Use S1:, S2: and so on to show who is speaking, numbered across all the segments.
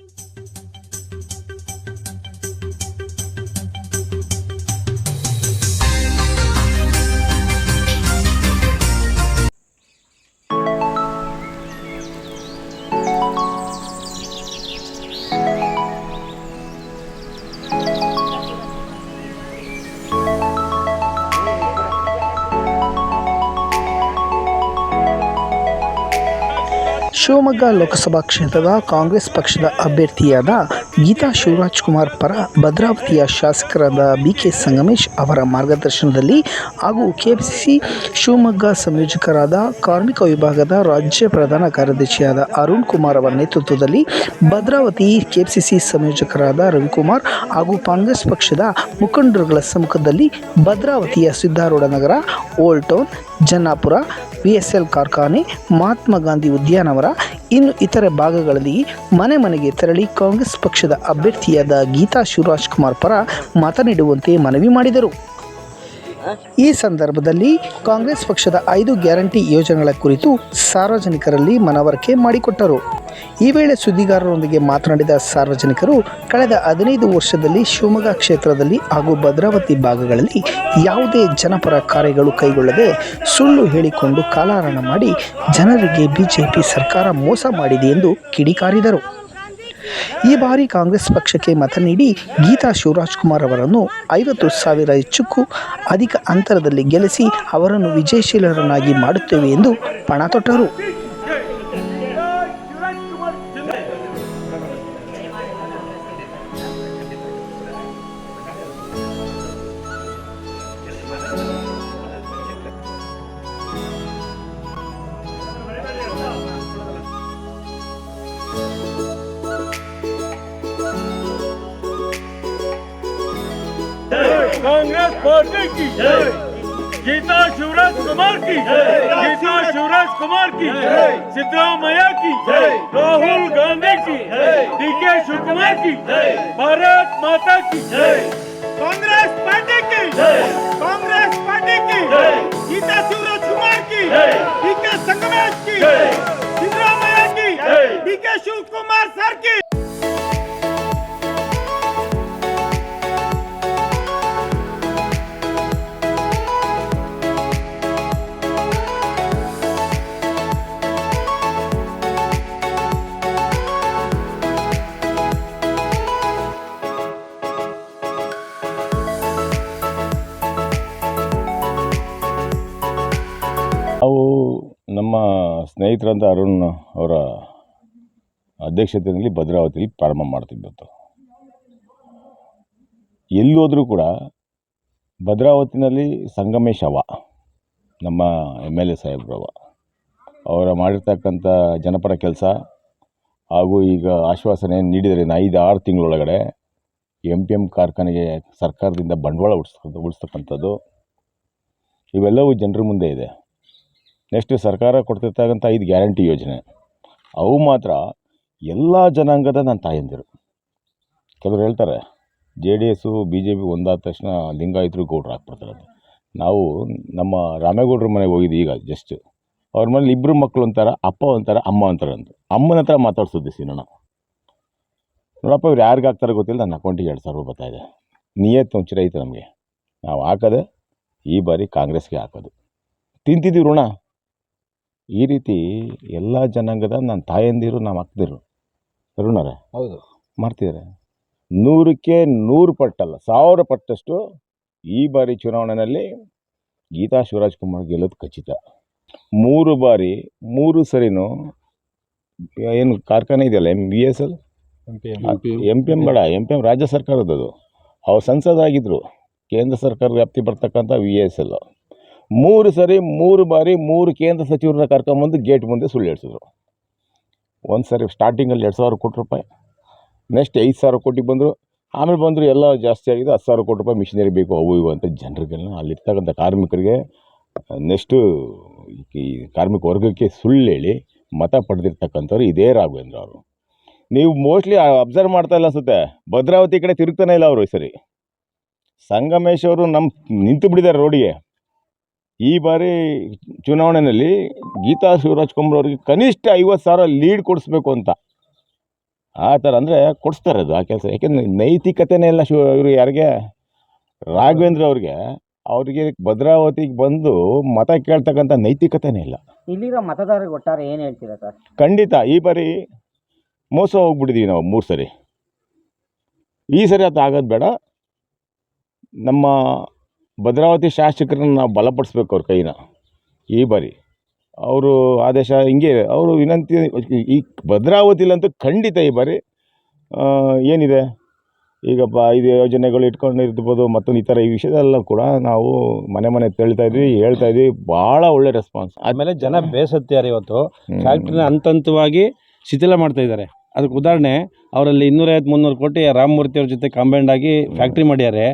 S1: Thank you. Shivamogga Lok Sabha ಕ್ಷೇತ್ರದ ಕಾಂಗ್ರೆಸ್ ಪಕ್ಷದ ಅಭ್ಯರ್ಥಿಯಾದ ಗೀತಾ ಶಿವರಾಜ್ ಕುಮಾರ್ ಪರ ಭದ್ರಾವತಿಯ ಶಾಸಕರಾದ ಬಿ ಕೆ ಸಂಗಮೇಶ್ ಅವರ ಮಾರ್ಗದರ್ಶನದಲ್ಲಿ ಹಾಗೂ ಕೆಪಿಸಿಸಿ ಶಿವಮೊಗ್ಗ ಸಂಯೋಜಕರಾದ ಕಾರ್ಮಿಕ ವಿಭಾಗದ ರಾಜ್ಯ ಪ್ರಧಾನ ಕಾರ್ಯದರ್ಶಿಯಾದ ಅರುಣ್ ಕುಮಾರ್ ಅವರ ನೇತೃತ್ವದಲ್ಲಿ ಭದ್ರಾವತಿ ಕೆಪಿಸಿಸಿ ಸಂಯೋಜಕರಾದ ರವಿಕುಮಾರ್ ಹಾಗೂ ಕಾಂಗ್ರೆಸ್ ಪಕ್ಷದ ಮುಖಂಡರುಗಳ ಸಮ್ಮುಖದಲ್ಲಿ ಭದ್ರಾವತಿಯ Siddharoodha Nagar old Jannapura V S L ಕಾರ್ಖಾನೆ, ಮಹಾತ್ಮ ಗಾಂಧಿ ಉದ್ಯಾನವರ ಇನ್ನು ಇತರೆ ಭಾಗಗಳಲ್ಲಿ ಮನೆ ಮನೆಗೆ ತೆರಳಿ ಕಾಂಗ್ರೆಸ್ ಪಕ್ಷದ ಅಭ್ಯರ್ಥಿಯಾದ ಗೀತಾ ಶಿವರಾಜ್ ಕುಮಾರ್ ಪರ ಮತ ನೀಡುವಂತೆ ಮನವಿ ಮಾಡಿದರು. ಈ ಸಂದರ್ಭದಲ್ಲಿ ಕಾಂಗ್ರೆಸ್ ಪಕ್ಷದ ಐದು ಗ್ಯಾರಂಟಿ ಯೋಜನೆಗಳ ಕುರಿತು ಸಾರ್ವಜನಿಕರಲ್ಲಿ ಮನವರಿಕೆ ಮಾಡಿಕೊಟ್ಟರು. ಈ ವೇಳೆ ಸುದ್ದಿಗಾರರೊಂದಿಗೆ ಮಾತನಾಡಿದ ಸಾರ್ವಜನಿಕರು, ಕಳೆದ ಹದಿನೈದು ವರ್ಷದಲ್ಲಿ ಶಿವಮೊಗ್ಗ ಕ್ಷೇತ್ರದಲ್ಲಿ ಹಾಗೂ ಭದ್ರಾವತಿ ಭಾಗಗಳಲ್ಲಿ ಯಾವುದೇ ಜನಪರ ಕಾರ್ಯಗಳು ಕೈಗೊಳ್ಳದೆ ಸುಳ್ಳು ಹೇಳಿಕೊಂಡು ಕಾಲಹರಣ ಮಾಡಿ ಜನರಿಗೆ ಬಿಜೆಪಿ ಸರ್ಕಾರ ಮೋಸ ಮಾಡಿದೆ ಎಂದು ಕಿಡಿಕಾರಿದರು. ಈ ಬಾರಿ ಕಾಂಗ್ರೆಸ್ ಪಕ್ಷಕ್ಕೆ ಮತ ನೀಡಿ ಗೀತಾ ಶಿವರಾಜ್ ಕುಮಾರ್ ಅವರನ್ನು ಐವತ್ತು ಸಾವಿರ ಹೆಚ್ಚಕ್ಕೂ ಅಧಿಕ ಅಂತರದಲ್ಲಿ ಗೆಲ್ಲಿಸಿ ಅವರನ್ನು ವಿಜಯಶೀಲರನ್ನಾಗಿ ಮಾಡುತ್ತೇವೆ ಎಂದು ಪಣ ತೊಟ್ಟರು.
S2: कांग्रेस पार्टी की गीता शिवराज कुमार की गीता शिवराज कुमार की सिद्धरामैया की राहुल गांधी की डीके शिवकुमार की भारत माता की
S3: कांग्रेस पार्टी की कांग्रेस पार्टी की गीता शिवराज कुमार की डीके संगमेश की सिद्धरामैया की डीके शिव कुमार सर की
S4: ನಾವು ನಮ್ಮ ಸ್ನೇಹಿತರಂತ ಅರುಣ್ ಅವರ ಅಧ್ಯಕ್ಷತೆಯಲ್ಲಿ ಭದ್ರಾವತಿಯಲ್ಲಿ ಪ್ರಾರಂಭ ಮಾಡ್ತಿದ್ದು ಎಲ್ಲಿ ಹೋದರೂ ಕೂಡ ಭದ್ರಾವತಿನಲ್ಲಿ ಸಂಗಮೇಶ್ ಅವ, ನಮ್ಮ ಎಂ ಎಲ್ ಎ ಸಾಹೇಬ್ರವ ಅವರ ಮಾಡಿರ್ತಕ್ಕಂಥ ಜನಪರ ಕೆಲಸ ಹಾಗೂ ಈಗ ಆಶ್ವಾಸನೆ ನೀಡಿದರೆ ಐದು ಆರು ತಿಂಗಳೊಳಗಡೆ ಎಂ ಪಿ ಎಂ ಕಾರ್ಖಾನೆಗೆ ಸರ್ಕಾರದಿಂದ ಬಂಡವಾಳ ಉಳಿಸ್ ಉಳಿಸ್ತಕ್ಕಂಥದ್ದು ಇವೆಲ್ಲವೂ ಜನರ ಮುಂದೆ ಇದೆ. ನೆಕ್ಸ್ಟ್ ಸರ್ಕಾರ ಕೊಡ್ತಿರ್ತಕ್ಕಂಥ ಐದು ಗ್ಯಾರಂಟಿ ಯೋಜನೆ. ಅವು ಮಾತ್ರ ಎಲ್ಲ ಜನಾಂಗದ ನನ್ನ ತಾಯಂದಿರು. ಕೆಲವ್ರು ಹೇಳ್ತಾರೆ, J D S B J P ಒಂದಾದ ತಕ್ಷಣ ಲಿಂಗಾಯಿತರು ಗೌಡ್ರು ಹಾಕ್ಬಿಡ್ತಾರೆ ಅಂತ. ನಾವು ನಮ್ಮ ರಾಮೇಗೌಡ್ರ ಮನೆಗೆ ಹೋಗಿದ್ದು ಈಗ ಜಸ್ಟ್ ಅವ್ರ ಮನೇಲಿ ಇಬ್ಬರು ಮಕ್ಕಳು ಅಂತಾರೆ ಅಪ್ಪ ಅಂತಾರೆ ಅಮ್ಮ ಅಂತಾರೆ ಅಂತ. ಅಮ್ಮನ ಹತ್ರ ಮಾತಾಡ್ಸೋದು ಸೀನಣ್ಣ. ನೋಡಪ್ಪ, ಇವ್ರು ಯಾರಿಗೆ ಹಾಕ್ತಾರೆ ಗೊತ್ತಿಲ್ಲ, ನನ್ನ ಅಕೌಂಟಿಗೆ ಎರಡು ಸಾವಿರ ರೂಪಾಯಿ ಬರ್ತಾಯಿದೆ ನಿಯತ್ತು ಒಂಚೂರ ಐತೆ ನಮಗೆ. ನಾವು ಹಾಕೋದೆ ಈ ಬಾರಿ ಕಾಂಗ್ರೆಸ್ಗೆ ಹಾಕೋದು. ತಿಂತಿದ್ದೀವಿ ಋಣ. ಈ ರೀತಿ ಎಲ್ಲ ಜನಾಂಗದ ನನ್ನ ತಾಯಂದಿರು ನಮ್ಮ ಅಕ್ಕದಿರು. ಅರುಣರೇ
S5: ಹೌದು.
S4: ಮಾಡ್ತಿದ್ದಾರೆ ನೂರಕ್ಕೆ ನೂರು ಪಟ್ಟಲ್ಲ ಸಾವಿರ ಪಟ್ಟಷ್ಟು ಈ ಬಾರಿ ಚುನಾವಣೆಯಲ್ಲಿ ಗೀತಾ ಶಿವರಾಜ್ ಕುಮಾರ್ ಗೆಲ್ಲೋದು ಖಚಿತ. ಮೂರು ಬಾರಿ ಮೂರು ಸರಿನೂ ಏನು ಕಾರ್ಖಾನೆ ಇದೆಯಲ್ಲ M B S L M P M ಬೇಡ ಎಂ ಪಿ ಎಂ ರಾಜ್ಯ ಸರ್ಕಾರದದು. ಅವ್ರು ಸಂಸದಾಗಿದ್ದರು ಕೇಂದ್ರ ಸರ್ಕಾರ ವ್ಯಾಪ್ತಿ ಬರ್ತಕ್ಕಂಥ ವಿ ಎಸ್ ಎಲ್ ಮೂರು ಸರಿ, ಮೂರು ಬಾರಿ, ಮೂರು ಕೇಂದ್ರ ಸಚಿವರನ್ನ ಕರ್ಕೊಂಬಂದು ಗೇಟ್ ಮುಂದೆ ಸುಳ್ಳು ಹೇಳಿಸಿದ್ರು. ಒಂದು ಸರಿ ಸ್ಟಾರ್ಟಿಂಗಲ್ಲಿ ಎರಡು ಸಾವಿರ ಕೋಟಿ ರೂಪಾಯಿ ನೆಕ್ಸ್ಟ್ ಐದು ಸಾವಿರ ಕೋಟಿ ಬಂದರು. ಆಮೇಲೆ ಬಂದರು ಎಲ್ಲ ಜಾಸ್ತಿ ಆಗಿದೆ ಹತ್ತು ಸಾವಿರ ಕೋಟಿ ರೂಪಾಯಿ ಮಿಷಿನರಿ ಬೇಕು, ಅವು ಇವು ಅಂತ ಜನರಿಗೆಲ್ಲ ಅಲ್ಲಿರ್ತಕ್ಕಂಥ ಕಾರ್ಮಿಕರಿಗೆ ನೆಕ್ಸ್ಟು ಈ ಕಾರ್ಮಿಕ ವರ್ಗಕ್ಕೆ ಸುಳ್ಳು ಹೇಳಿ ಮತ ಪಡೆದಿರ್ತಕ್ಕಂಥವ್ರು ಇದೇ ರಾಘವೇಂದ್ರ ಅವರು. ನೀವು ಮೋಸ್ಟ್ಲಿ ಅಬ್ಸರ್ವ್ ಮಾಡ್ತಾ ಇಲ್ಲ ಅನ್ಸುತ್ತೆ, ಭದ್ರಾವತಿ ಕಡೆ ತಿರುಗ್ತಾನೆ ಇಲ್ಲ ಅವರು ಸರಿ. ಸಂಗಮೇಶ್ ಅವರು ನಮ್ಮ ನಿಂತು ಬಿಟ್ಟಿದ್ದಾರೆ ರೋಡಿಗೆ ಈ ಬಾರಿ ಚುನಾವಣೆಯಲ್ಲಿ ಗೀತಾ ಶಿವರಾಜ್ ಕುಂಬ್ರವ್ರಿಗೆ ಅವರಿಗೆ ಕನಿಷ್ಠ ಐವತ್ತು ಸಾವಿರ ಲೀಡ್ ಕೊಡಿಸ್ಬೇಕು ಅಂತ. ಆ ಥರ ಅಂದರೆ ಕೊಡಿಸ್ತಾರೆ ಅದು ಆ ಕೆಲಸ. ಯಾಕೆಂದರೆ ನೈತಿಕತೆನೇ ಇಲ್ಲ ಶಿವ ಇವರು ಯಾರಿಗೆ? ರಾಘವೇಂದ್ರ ಅವ್ರಿಗೆ. ಅವರಿಗೆ ಭದ್ರಾವತಿಗೆ ಬಂದು ಮತ ಕೇಳ್ತಕ್ಕಂಥ ನೈತಿಕತೆನೇ ಇಲ್ಲ.
S5: ಇಲ್ಲಿರೋ ಮತದಾರರಿಗೆ ಒಟ್ಟಾರೆ ಏನು ಹೇಳ್ತೀರಾ ಸರ್?
S4: ಖಂಡಿತ ಈ ಬಾರಿ ಮೋಸ ಹೋಗ್ಬಿಟ್ಟಿದ್ದೀವಿ ನಾವು ಮೂರು ಸರಿ. ಈ ಸರಿ ಅದು ಆಗೋದು ಬೇಡ. ನಮ್ಮ ಭದ್ರಾವತಿ ಶಾಸಕರನ್ನ ನಾವು ಬಲಪಡಿಸ್ಬೇಕು ಅವ್ರ ಕೈನ ಈ ಬಾರಿ. ಅವರು ಆದೇಶ ಹಿಂಗೆ ಅವರು ವಿನಂತಿ ಈ ಭದ್ರಾವತಿಲಂತೂ ಖಂಡಿತ ಈ ಬಾರಿ ಏನಿದೆ? ಈಗ ಬ ಇದು ಯೋಜನೆಗಳು ಇಟ್ಕೊಂಡು ಇರ್ಬೋದು ಮತ್ತೊಂದು ಈ ಥರ ಈ ವಿಷಯದೆಲ್ಲ ಕೂಡ ನಾವು ಮನೆ ಮನೆ ತೆಳ್ತಾ ಇದ್ವಿ ಹೇಳ್ತಾ ಇದ್ವಿ. ಭಾಳ ಒಳ್ಳೆ ರೆಸ್ಪಾನ್ಸ್
S6: ಆಮೇಲೆ ಜನ ಬೇಸತ್ತಿದ್ದಾರೆ ಇವತ್ತು. ಫ್ಯಾಕ್ಟ್ರಿನ ಹಂತ ಹಂತವಾಗಿ ಶಿಥಿಲ ಮಾಡ್ತಾ ಇದ್ದಾರೆ. ಅದಕ್ಕೆ ಉದಾಹರಣೆ ಅವರಲ್ಲಿ ಇನ್ನೂರೈವತ್ತು ಮುನ್ನೂರು ಕೋಟಿ ರಾಮಮೂರ್ತಿ ಅವ್ರ ಜೊತೆ ಕಾಂಬೈಂಡ್ ಆಗಿ ಫ್ಯಾಕ್ಟ್ರಿ ಮಾಡ್ಯಾರೆ.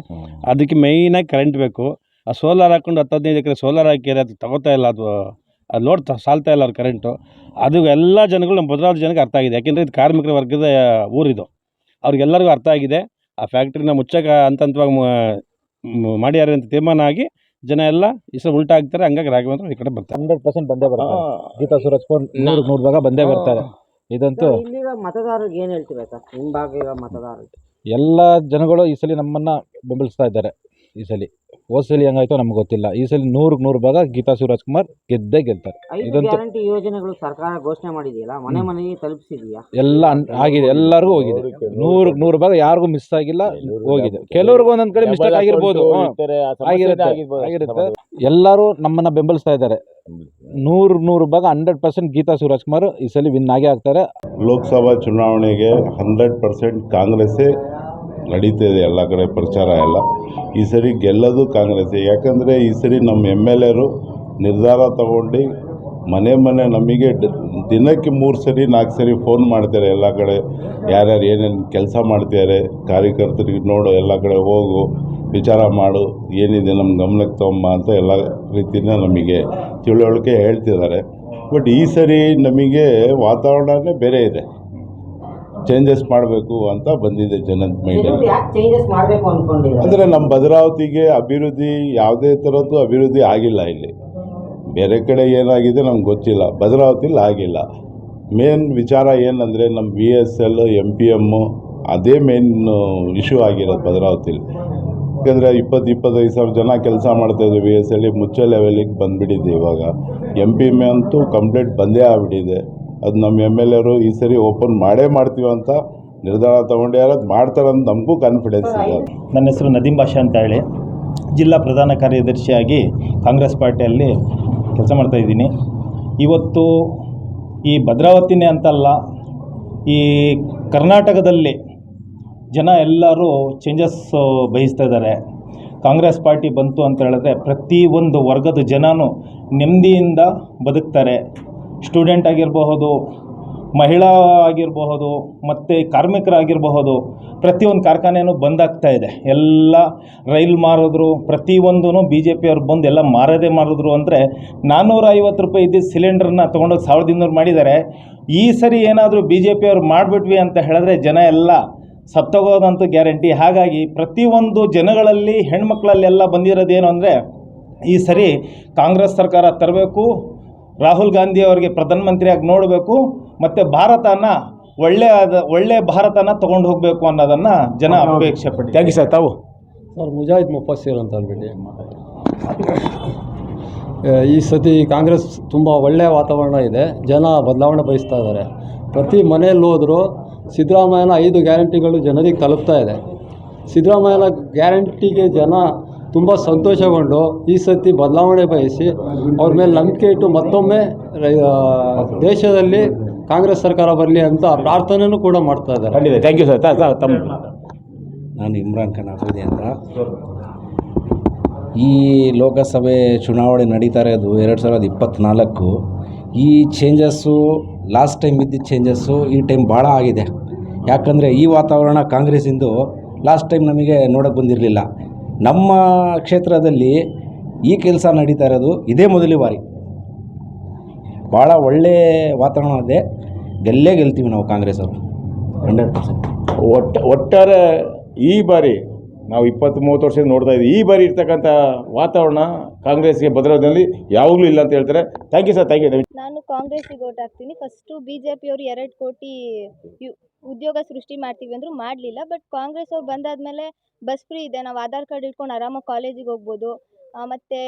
S6: ಅದಕ್ಕೆ ಮೇಯ್ನಾಗಿ ಕರೆಂಟ್ ಬೇಕು. ಆ ಸೋಲಾರ್ ಹಾಕ್ಕೊಂಡು ಹತ್ತು ಹದಿನೈದು ಎಕರೆ ಸೋಲಾರ್ ಹಾಕಿದ್ರೆ ಅದು ತಗೋತಾ ಇಲ್ಲ ಅದು ಅದು ಲೋಡ್ ತ- ಸಾಲ್ತಾ ಇಲ್ಲ ಅವ್ರ ಕರೆಂಟು ಅದು ಎಲ್ಲ ಜನಗಳು ನಮ್ಮ ಭದ್ರಾವತಿ ಜನಕ್ಕೆ ಅರ್ಥ ಆಗಿದೆ. ಯಾಕೆಂದರೆ ಇದು ಕಾರ್ಮಿಕರ ವರ್ಗದ ಊರಿದು. ಅವ್ರಿಗೆಲ್ಲರಿಗೂ ಅರ್ಥ ಆಗಿದೆ. ಆ ಫ್ಯಾಕ್ಟ್ರಿನ ಮುಚ್ಚಕ್ಕೆ ಹಂತ ಹಂತವಾಗಿ ಮ- ಮಾಡ್ಯಾರೆ ಅಂತ ತೀರ್ಮಾನ ಆಗಿ ಜನ ಎಲ್ಲ ಈ ಸಲ ಉಲ್ಟಾ ಆಗ್ತಾರೆ. ಹಂಗಾಗಿ ರಾಘವೇಂದ್ರ ಈ ಕಡೆ ಬರ್ತಾರೆ.
S7: ಹಂಡ್ರೆಡ್ ಪರ್ಸೆಂಟ್ ಬಂದೇ ಬರ್ತಾರೆ. ಗೀತಾ ಸುರಜ್ ಫೋನ್ ನೂರು ನೂರು ಭಾಗ ಬಂದೇ ಬರ್ತಾರೆ. ಇದಂತೂ
S5: ಇಲ್ಲಿರೋ ಮತದಾರರಿಗೆ ಏನು ಹೇಳ್ತೀರಾ ಸರ್? ನಿಮ್ಮ ಭಾಗ ಇರೋ ಮತದಾರರಿಗೆ.
S7: ಎಲ್ಲ ಜನಗಳು ಈ ಸಲ ನಮ್ಮನ್ನ ಬೆಂಬಲಿಸ್ತಾ ಇದ್ದಾರೆ. ಈ ಸಲ. ಹೋದ ಸಲ ಹೆಂಗಾಯ್ತೋ ನಮ್ಗೆ ಗೊತ್ತಿಲ್ಲ. ಈ ಸಲ ನೂರಕ್ಕೆ ನೂರು ಭಾಗ ಗೀತಾ ಶಿವರಾಜ್ ಕುಮಾರ್ ಗೆದ್ದೇ ಗೆಲ್ತಾರೆ.
S5: ಐದು
S7: ಇದಂತೂ-
S5: ಗ್ಯಾರಂಟಿ ಯೋಜನೆಗಳು ಸರ್ಕಾರ ಘೋಷಣೆ ಮಾಡಿದೆಯಲ್ಲ ಮನೆ ಮನೆಗೆ ತಲುಪಿಸಿದೆಯಾ?
S7: ಎಲ್ಲ ಅನ್- ಆಗಿದೆ. ಎಲ್ಲರಿಗೂ ಹೋಗಿದೆ. ನೂರಕ್ಕೆ ನೂರು ಭಾಗ. ಯಾರಿಗೂ ಮಿಸ್ ಆಗಿಲ್ಲ ಹೋಗಿದೆ. ಕೆಲವ್ರಿಗೂ ಒಂದೊಂದ್ ಕಡೆ ಮಿಸ್ಟೇಕ್ ಆಗಿರ್ಬೋದು. ಆಗಿರುತ್ತೆ. ಆಗಿರುತ್ತೆ. ಎಲ್ಲರೂ ನಮ್ಮನ್ನ ಬೆಂಬಲಿಸ್ತಾ ಇದ್ದಾರೆ. ನೂರು ನೂರು ಭಾಗ ಹಂಡ್ರೆಡ್ ಪರ್ಸೆಂಟ್ ಗೀತಾ ಶಿವರಾಜ್ ಕುಮಾರ್ ಈ ಸಲ ವಿನ್ ಆಗೇ ಆಗ್ತಾರೆ.
S8: ಲೋಕಸಭಾ ಚುನಾವಣೆಗೆ ಹಂಡ್ರೆಡ್ ಪರ್ಸೆಂಟ್ ಕಾಂಗ್ರೆಸ್ಸೇ ನಡೀತಿದೆ ಎಲ್ಲ ಕಡೆ ಪ್ರಚಾರ ಎಲ್ಲ. ಈ ಸರಿ ಗೆಲ್ಲೋದು ಕಾಂಗ್ರೆಸ್ಸೇ ಯಾಕಂದರೆ ಈ ಸರಿ ನಮ್ಮ ಎಂ ಎಲ್ ಎರು ನಿರ್ಧಾರ ತಗೊಂಡು ಮನೆ ಮನೆ ನಮಗೆ ದಿನಕ್ಕೆ ಮೂರು ಸರಿ, ನಾಲ್ಕು ಸರಿ ಫೋನ್ ಮಾಡ್ತಾರೆ ಎಲ್ಲ ಕಡೆ. ಯಾರ್ಯಾರು ಏನೇನು ಕೆಲಸ ಮಾಡ್ತಿದ್ದಾರೆ ಕಾರ್ಯಕರ್ತರಿಗೆ ನೋಡು, ಎಲ್ಲ ಕಡೆ ಹೋಗು, ವಿಚಾರ ಮಾಡು, ಏನಿದೆ ನಮ್ಮ ಗಮನಕ್ಕೆ ತಗೊಂಬ ಅಂತ ಎಲ್ಲ ರೀತಿನ ನಮಗೆ ತಿಳುವಳಿಕೆ ಹೇಳ್ತಿದ್ದಾರೆ. ಬಟ್ ಈ ಸರಿ ನಮಗೆ ವಾತಾವರಣವೇ ಬೇರೆ ಇದೆ. ಚೇಂಜಸ್ ಮಾಡಬೇಕು ಅಂತ ಬಂದಿದೆ ಜನದ
S5: ಅನ್ಕೊಂಡಿದ್ದಾರೆ
S8: ಅಂದರೆ ನಮ್ಮ ಭದ್ರಾವತಿಗೆ ಅಭಿವೃದ್ಧಿ ಯಾವುದೇ ಥರದ್ದು ಅಭಿವೃದ್ಧಿ ಆಗಿಲ್ಲ ಇಲ್ಲಿ. ಬೇರೆ ಕಡೆ ಏನಾಗಿದೆ ನಮ್ಗೆ ಗೊತ್ತಿಲ್ಲ. ಭದ್ರಾವತಿಲಿ ಆಗಿಲ್ಲ. ಮೇನ್ ವಿಚಾರ ಏನಂದರೆ ನಮ್ಮ B S L M P M ಅದೇ ಮೇನ್ ಇಶ್ಯೂ ಆಗಿರೋದು ಭದ್ರಾವತಿಲಿ. ಯಾಕಂದರೆ ಇಪ್ಪತ್ತು ಇಪ್ಪತ್ತೈದು ಸಾವಿರ ಜನ ಕೆಲಸ ಮಾಡ್ತಾಯಿದ್ವಿ ಬಿ ಎಸ್ ಎಲ್ಲಿ ಮುಚ್ಚ ಲೆವೆಲಿಗೆ ಬಂದುಬಿಟ್ಟಿದೆ ಇವಾಗ. ಎಂ ಪಿ ಎಂ ಅಂತೂ ಕಂಪ್ಲೀಟ್ ಬಂದೇ ಆಗ್ಬಿಟ್ಟಿದೆ. ಅದು ನಮ್ಮ ಎಂ ಎಲ್ ಎರು ಈ ಸರಿ ಓಪನ್ ಮಾಡೇ ಮಾಡ್ತೀವಿ ಅಂತ ನಿರ್ಧಾರ ತಗೊಂಡೇ ಅದು ಮಾಡ್ತಾರೆ ಅಂತ ನಮಗೂ ಕಾನ್ಫಿಡೆನ್ಸ್ ಇದೆ.
S9: ನನ್ನ ಹೆಸರು ನದೀಮ್ ಭಾಷಾ ಅಂತ ಹೇಳಿ. ಜಿಲ್ಲಾ ಪ್ರಧಾನ ಕಾರ್ಯದರ್ಶಿಯಾಗಿ ಕಾಂಗ್ರೆಸ್ ಪಾರ್ಟಿಯಲ್ಲಿ ಕೆಲಸ ಮಾಡ್ತಾಯಿದ್ದೀನಿ ಇವತ್ತು ಈ ಭದ್ರಾವತಿನೇ ಅಂತಲ್ಲ, ಈ ಕರ್ನಾಟಕದಲ್ಲಿ ಜನ ಎಲ್ಲರೂ ಚೇಂಜಸ್ ಬಯಸ್ತಾ ಇದ್ದಾರೆ. ಕಾಂಗ್ರೆಸ್ ಪಾರ್ಟಿ ಬಂತು ಅಂತ ಹೇಳಿದ್ರೆ ಪ್ರತಿಯೊಂದು ವರ್ಗದ ಜನನೂ ನೆಮ್ಮದಿಯಿಂದ ಬದುಕ್ತಾರೆ. ಸ್ಟೂಡೆಂಟ್ ಆಗಿರಬಹುದು, ಮಹಿಳಾ ಆಗಿರಬಹುದು, ಮತ್ತು ಕಾರ್ಮಿಕರಾಗಿರಬಹುದು, ಪ್ರತಿಯೊಂದು ಕಾರ್ಖಾನೆಯೂ ಬಂದಾಗ್ತಾ ಇದೆ. ಎಲ್ಲ ರೈಲ್ ಮಾರಿದ್ರು ಪ್ರತಿಯೊಂದೂ ಬಿ ಜೆ ಪಿಯವ್ರು ಬಂದು ಎಲ್ಲ ಮಾರದೇ ಮಾಡಿದ್ರು ಅಂದರೆ ನಾನ್ನೂರ ಐವತ್ತು ರೂಪಾಯಿ ಇದ್ದಿದ್ದ ಸಿಲಿಂಡ್ರನ್ನ ತೊಗೊಂಡೋಗಿ ಸಾವಿರದ ಇನ್ನೂರು ಮಾಡಿದ್ದಾರೆ. ಈ ಸರಿ ಏನಾದರೂ ಬಿ ಜೆ ಪಿಯವ್ರು ಮಾಡಿಬಿಟ್ವಿ ಅಂತ ಹೇಳಿದ್ರೆ ಜನ ಎಲ್ಲ ಸತ್ತೋಗೋದಂತೂ ಗ್ಯಾರಂಟಿ. ಹಾಗಾಗಿ ಪ್ರತಿಯೊಂದು ಜನಗಳಲ್ಲಿ ಹೆಣ್ಮಕ್ಳಲ್ಲೆಲ್ಲ ಬಂದಿರೋದೇನು ಅಂದರೆ ಈ ಸರಿ ಕಾಂಗ್ರೆಸ್ ಸರ್ಕಾರ ತರಬೇಕು ರಾಹುಲ್ ಗಾಂಧಿ ಅವರಿಗೆ ಪ್ರಧಾನಮಂತ್ರಿಯಾಗಿ ನೋಡಬೇಕು ಮತ್ತು ಭಾರತನ ಒಳ್ಳೆ ಒಳ್ಳೆಯ ಭಾರತನ ತೊಗೊಂಡು ಹೋಗಬೇಕು ಅನ್ನೋದನ್ನು ಜನ ಅಪೇಕ್ಷೆ ಪಡ್ತಾರೆ.
S6: Thank you sir. ತಾವು?
S10: ಸರ್ ಮುಜಾಹಿದ್ ಮುಫಸ್ಸಿರ್ ಅಂತ ಅಂದ್ಬಿಟ್ಟು ಈ ಸತಿ ಕಾಂಗ್ರೆಸ್ ತುಂಬ ಒಳ್ಳೆಯ ವಾತಾವರಣ ಇದೆ. ಜನ ಬದಲಾವಣೆ ಬಯಸ್ತಾ ಇದ್ದಾರೆ. ಪ್ರತಿ ಮನೆಯಲ್ಲಿ ಹೋದರೂ ಸಿದ್ದರಾಮಯ್ಯನ ಐದು ಗ್ಯಾರಂಟಿಗಳು ಜನರಿಗೆ ತಲುಪ್ತಾ ಇದೆ. ಸಿದ್ದರಾಮಯ್ಯನ ಗ್ಯಾರಂಟಿಗೆ ಜನ ತುಂಬ ಸಂತೋಷಗೊಂಡು ಈ ಸತಿ ಬದಲಾವಣೆ ಬಯಸಿ ಅವ್ರ ಮೇಲೆ ನಂಬಿಕೆ ಇಟ್ಟು ಮತ್ತೊಮ್ಮೆ ದೇಶದಲ್ಲಿ ಕಾಂಗ್ರೆಸ್ ಸರ್ಕಾರ ಬರಲಿ ಅಂತ ಪ್ರಾರ್ಥನೆಯೂ ಕೂಡ ಮಾಡ್ತಾ ಇದ್ದಾರೆ.
S6: ಖಂಡಿತ. ಥ್ಯಾಂಕ್ ಯು ಸರ್ ತಮ್ಮ.
S11: ನಾನು ಇಮ್ರಾನ್ ಖಾನ್ ಆಫ್ರಿದಿ ಅಂತ. ಈ ಲೋಕಸಭೆ ಚುನಾವಣೆ ನಡೀತಾ ಇರೋದು ಎರಡು ಸಾವಿರದ ಇಪ್ಪತ್ತ್ನಾಲ್ಕು ಈ ಚೇಂಜಸ್ಸು ಲಾಸ್ಟ್ ಟೈಮ್ ಇದ್ದಿದ್ದ ಚೇಂಜಸ್ಸು ಈ ಟೈಮ್ ಭಾಳ ಆಗಿದೆ. ಯಾಕಂದರೆ ಈ ವಾತಾವರಣ ಕಾಂಗ್ರೆಸ್ಸಿಂದು ಲಾಸ್ಟ್ ಟೈಮ್ ನಮಗೆ ನೋಡೋಕ್ಕೆ ಬಂದಿರಲಿಲ್ಲ. ನಮ್ಮ ಕ್ಷೇತ್ರದಲ್ಲಿ ಈ ಕೆಲಸ ನಡೀತಾ ಇರೋದು ಇದೇ ಮೊದಲ ಬಾರಿ. ಭಾಳ ಒಳ್ಳೆ ವಾತಾವರಣ ಇದೆ. ಗೆಲ್ಲೇ ಗೆಲ್ತೀವಿ ನಾವು ಕಾಂಗ್ರೆಸ್ ಅವರು. Hundred percent.
S4: ಒಟ್ಟ ಒಟ್ಟಾರೆ ಈ ಬಾರಿ ನಾವು ಇಪ್ಪತ್ತು ಮೂವತ್ತು ವರ್ಷದಿಂದ ನೋಡ್ತಾ ಇದ್ದೀವಿ. ಈ ಬಾರಿ ಇರ್ತಕ್ಕಂಥ ವಾತಾವರಣ ಕಾಂಗ್ರೆಸ್ಗೆ ಭದ್ರದಲ್ಲಿ ಯಾವಾಗಲೂ ಇಲ್ಲ ಅಂತ ಹೇಳ್ತಾರೆ. Thank you sir thank you
S12: ನಾನು ಕಾಂಗ್ರೆಸ್ಗೆ ಓಟ್ ಹಾಕ್ತೀನಿ. ಫಸ್ಟು ಬಿ ಜೆ ಪಿಯವರು ಎರಡು ಕೋಟಿ ಯು ಉದ್ಯೋಗ ಸೃಷ್ಟಿ ಮಾಡ್ತೀವಿ ಅಂದರು ಮಾಡಲಿಲ್ಲ ಬಟ್ ಕಾಂಗ್ರೆಸ್ ಅವ್ರು ಬಂದಾದಮೇಲೆ ಬಸ್ ಫ್ರೀ ಇದೆ. ನಾವು ಆಧಾರ್ ಕಾರ್ಡ್ ಇಟ್ಕೊಂಡು ಆರಾಮಾಗಿ ಕಾಲೇಜಿಗೆ ಹೋಗ್ಬೋದು. ಮತ್ತು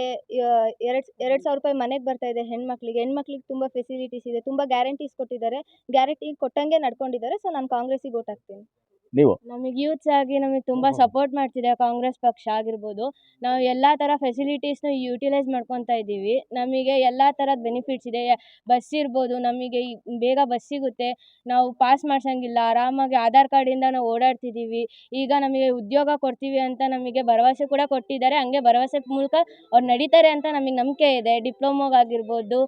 S12: ಎರಡು ಎರಡು ಸಾವಿರ ರೂಪಾಯಿ ಮನೆಗೆ ಬರ್ತಾ ಇದೆ ಹೆಣ್ಮಕ್ಳಿಗೆ. ಹೆಣ್ಮಕ್ಳಿಗೆ ತುಂಬ ಫೆಸಿಲಿಟೀಸ್ ಇದೆ, ತುಂಬ ಗ್ಯಾರಂಟೀಸ್ ಕೊಟ್ಟಿದ್ದಾರೆ. ಗ್ಯಾರಂಟಿ ಕೊಟ್ಟಂಗೆ ನಡ್ಕೊಂಡಿದ್ದಾರೆ ಸೊ ನಾನು ಕಾಂಗ್ರೆಸ್ಸಿಗೆ ಓಟ್ ಹಾಕ್ತೀನಿ.
S4: ನೀವು?
S12: ನಮಗೆ ಯೂತ್ಸ್ ಆಗಿ ನಮಗೆ ತುಂಬಾ ಸಪೋರ್ಟ್ ಮಾಡ್ತಿದೆ ಕಾಂಗ್ರೆಸ್ ಪಕ್ಷ ಆಗಿರ್ಬೋದು. ನಾವು ಎಲ್ಲಾ ತರ ಫೆಸಿಲಿಟೀಸ್ ಫೆಸಿಲಿಟೀಸ್ನ ಯೂಟಿಲೈಸ್ ಮಾಡ್ಕೊತಾ ಇದೀವಿ ನಮಗೆ ಎಲ್ಲಾ ತರದ ಬೆನಿಫಿಟ್ಸ್ ಇದೆ. ಬಸ್ ಇರ್ಬೋದು ನಮಗೆ ಈ ಬೇಗ ಬಸ್ ಸಿಗುತ್ತೆ. ನಾವು ಪಾಸ್ ಮಾಡ್ಸಂಗಿಲ್ಲ. ಆರಾಮಾಗಿ ಆಧಾರ್ ಕಾರ್ಡ್ ಇಂದ ನಾವು ಓಡಾಡ್ತಿದೀವಿ ಈಗ ನಮಗೆ ಉದ್ಯೋಗ ಕೊಡ್ತೀವಿ ಅಂತ ನಮಗೆ ಭರವಸೆ ಕೂಡ ಕೊಟ್ಟಿದ್ದಾರೆ. ಹಂಗೆ ಭರವಸೆ ಮೂಲಕ ಅವ್ರು ನಡೀತಾರೆ ಅಂತ ನಮಗೆ ನಂಬಿಕೆ ಇದೆ. ಡಿಪ್ಲೊಮೊಗಾಗಿರ್ಬೋದು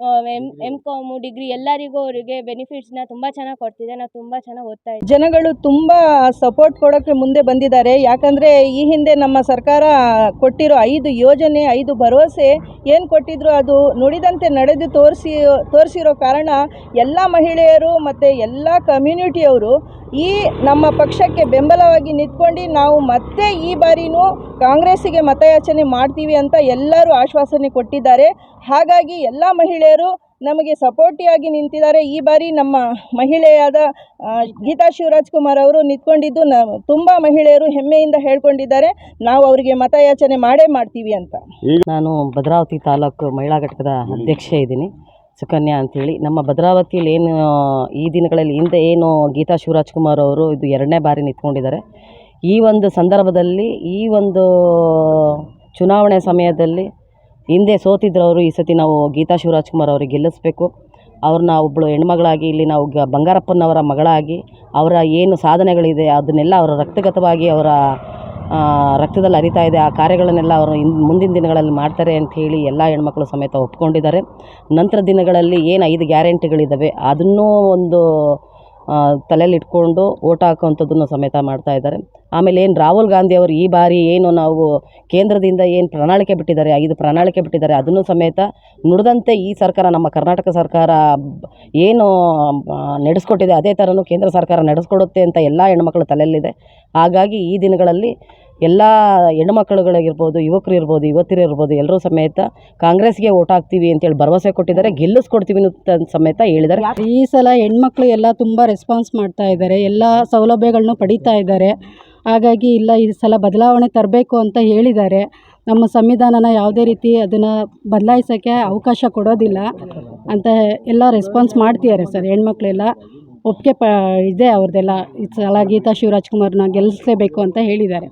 S12: ಎಂ ಎಂ ಕಾಮು ಡಿಗ್ರಿ ಎಲ್ಲರಿಗೂ ಅವರಿಗೆ ಬೆನಿಫಿಟ್ಸ್ನ ತುಂಬ ಚೆನ್ನಾಗಿ ಕೊಡ್ತಿದೆ ನಾವು ತುಂಬ ಚೆನ್ನಾಗಿ ಓದ್ತಾ ಇದ್ದೀವಿ.
S13: ಜನಗಳು ತುಂಬ ಸಪೋರ್ಟ್ ಕೊಡೋಕ್ಕೆ ಮುಂದೆ ಬಂದಿದ್ದಾರೆ. ಯಾಕಂದರೆ ಈ ಹಿಂದೆ ನಮ್ಮ ಸರ್ಕಾರ ಕೊಟ್ಟಿರೋ ಐದು ಯೋಜನೆ ಐದು ಭರವಸೆ ಏನು ಕೊಟ್ಟಿದ್ರು ಅದು ನುಡಿದಂತೆ ನಡೆದು ತೋರಿಸಿ ತೋರಿಸಿರೋ ಕಾರಣ ಎಲ್ಲ ಮಹಿಳೆಯರು ಮತ್ತು ಎಲ್ಲ ಕಮ್ಯುನಿಟಿಯವರು ಈ ನಮ್ಮ ಪಕ್ಷಕ್ಕೆ ಬೆಂಬಲವಾಗಿ ನಿಂತ್ಕೊಂಡು ನಾವು ಮತ್ತೆ ಈ ಬಾರಿನೂ ಕಾಂಗ್ರೆಸ್ಸಿಗೆ ಮತಯಾಚನೆ ಮಾಡ್ತೀವಿ ಅಂತ ಎಲ್ಲರೂ ಆಶ್ವಾಸನೆ ಕೊಟ್ಟಿದ್ದಾರೆ. ಹಾಗಾಗಿ ಎಲ್ಲ ಮಹಿಳೆಯರು ನಮಗೆ ಸಪೋರ್ಟಿಯಾಗಿ ನಿಂತಿದ್ದಾರೆ. ಈ ಬಾರಿ ನಮ್ಮ ಮಹಿಳೆಯಾದ ಗೀತಾ ಶಿವರಾಜ್ ಕುಮಾರ್ ಅವರು ನಿಂತ್ಕೊಂಡಿದ್ದು ನ ತುಂಬ ಮಹಿಳೆಯರು ಹೆಮ್ಮೆಯಿಂದ ಹೇಳ್ಕೊಂಡಿದ್ದಾರೆ. ನಾವು ಅವರಿಗೆ ಮತಯಾಚನೆ ಮಾಡೇ ಮಾಡ್ತೀವಿ ಅಂತ.
S5: ನಾನು ಭದ್ರಾವತಿ ತಾಲೂಕು ಮಹಿಳಾ ಘಟಕದ ಅಧ್ಯಕ್ಷೆ ಇದ್ದೀನಿ. ಸುಕನ್ಯಾ ಅಂಥೇಳಿ ನಮ್ಮ ಭದ್ರಾವತಿಯಲ್ಲಿ ಏನು, ಈ ದಿನಗಳಲ್ಲಿ ಹಿಂದೆ ಏನು ಗೀತಾ ಶಿವರಾಜ್ಕುಮಾರ್ ಅವರು ಇದು ಎರಡನೇ ಬಾರಿ ನಿಂತ್ಕೊಂಡಿದ್ದಾರೆ. ಈ ಒಂದು ಸಂದರ್ಭದಲ್ಲಿ, ಈ ಒಂದು ಚುನಾವಣೆ ಸಮಯದಲ್ಲಿ ಹಿಂದೆ ಸೋತಿದ್ರು ಅವರು ಈ ಸತಿ ನಾವು ಗೀತಾ ಶಿವರಾಜ್ಕುಮಾರ್ ಅವ್ರಿಗೆ ಗೆಲ್ಲಿಸ್ಬೇಕು. ಅವ್ರನ್ನ ಒಬ್ಬಳು ಹೆಣ್ಮಗಳಾಗಿ ಇಲ್ಲಿ ನಾವು ಬಂಗಾರಪ್ಪನವರ ಮಗಳಾಗಿ ಅವರ ಏನು ಸಾಧನೆಗಳಿದೆ ಅದನ್ನೆಲ್ಲ ಅವರ ರಕ್ತಗತವಾಗಿ ಅವರ ರಕ್ತದಲ್ಲಿ ಹರಿತಾ ಇದೆ. ಆ ಕಾರ್ಯಗಳನ್ನೆಲ್ಲ ಅವರು ಇನ್ನು ಮುಂದಿನ ದಿನಗಳಲ್ಲಿ ಮಾಡ್ತಾರೆ ಅಂತ ಹೇಳಿ ಎಲ್ಲ ಹೆಣ್ಮಕ್ಳು ಸಮೇತ ಒಪ್ಕೊಂಡಿದ್ದಾರೆ. ನಂತರ ದಿನಗಳಲ್ಲಿ ಏನು ಐದು ಗ್ಯಾರಂಟಿಗಳಿದ್ದಾವೆ ಅದನ್ನೂ ಒಂದು ತಲೆಯಲ್ಲಿ ಇಟ್ಕೊಂಡು ಓಟ್ ಹಾಕುವಂಥದ್ದನ್ನು ಸಮೇತ ಮಾಡ್ತಾ ಇದ್ದಾರೆ. ಆಮೇಲೆ ಏನು ರಾಹುಲ್ ಗಾಂಧಿ ಅವರು ಈ ಬಾರಿ ಏನು ನಾವು ಕೇಂದ್ರದಿಂದ ಏನು ಪ್ರಣಾಳಿಕೆ ಬಿಟ್ಟಿದ್ದಾರೆ, ಐದು ಪ್ರಣಾಳಿಕೆ ಬಿಟ್ಟಿದ್ದಾರೆ, ಅದನ್ನು ಸಮೇತ ನುಡಿದಂತೆ ಈ ಸರ್ಕಾರ, ನಮ್ಮ ಕರ್ನಾಟಕ ಸರ್ಕಾರ ಏನು ನಡೆಸ್ಕೊಟ್ಟಿದೆ, ಅದೇ ಥರನೂ ಕೇಂದ್ರ ಸರ್ಕಾರ ನಡೆಸ್ಕೊಡುತ್ತೆ ಅಂತ ಎಲ್ಲ ಹೆಣ್ಮಕ್ಳು ತಲೆಯಲ್ಲಿದೆ. ಹಾಗಾಗಿ ಈ ದಿನಗಳಲ್ಲಿ ಎಲ್ಲ ಹೆಣ್ಮಕ್ಳುಗಳಿಗಿರ್ಬೋದು, ಯುವಕರು ಇರ್ಬೋದು, ಯುವತಿಯರು ಇರ್ಬೋದು ಎಲ್ಲರೂ ಸಮೇತ ಕಾಂಗ್ರೆಸ್ಗೆ ಓಟ್ ಹಾಕ್ತೀವಿ ಅಂತೇಳಿ ಭರವಸೆ ಕೊಟ್ಟಿದ್ದಾರೆ, ಗೆಲ್ಲಿಸ್ಕೊಡ್ತೀವಿ ಅಂತ ಸಮೇತ ಹೇಳಿದ್ದಾರೆ.
S13: ಈ ಸಲ ಹೆಣ್ಮಕ್ಳು ಎಲ್ಲ ತುಂಬ ರೆಸ್ಪಾನ್ಸ್ ಮಾಡ್ತಾ ಇದ್ದಾರೆ, ಎಲ್ಲ ಸೌಲಭ್ಯಗಳನ್ನೂ ಪಡೀತಾ ಇದ್ದಾರೆ. ಹಾಗಾಗಿ ಇಲ್ಲ, ಈ ಸಲ ಬದಲಾವಣೆ ತರಬೇಕು ಅಂತ ಹೇಳಿದ್ದಾರೆ. ನಮ್ಮ ಸಂವಿಧಾನನ ಯಾವುದೇ ರೀತಿ ಅದನ್ನು ಬದಲಾಯಿಸೋಕ್ಕೆ ಅವಕಾಶ ಕೊಡೋದಿಲ್ಲ ಅಂತ ಎಲ್ಲ ರೆಸ್ಪಾನ್ಸ್ ಮಾಡ್ತಿದ್ದಾರೆ ಸರ್ ಹೆಣ್ಮಕ್ಳೆಲ್ಲ. ಒಪ್ಪಿಗೆ ಪ, ಇದೆ ಅವ್ರದ್ದೆಲ್ಲ ಈ ಸಲ ಗೀತಾ ಶಿವರಾಜ್ ಕುಮಾರ್ನ ಗೆಲ್ಲಿಸ್ಲೇಬೇಕು ಅಂತ ಹೇಳಿದ್ದಾರೆ.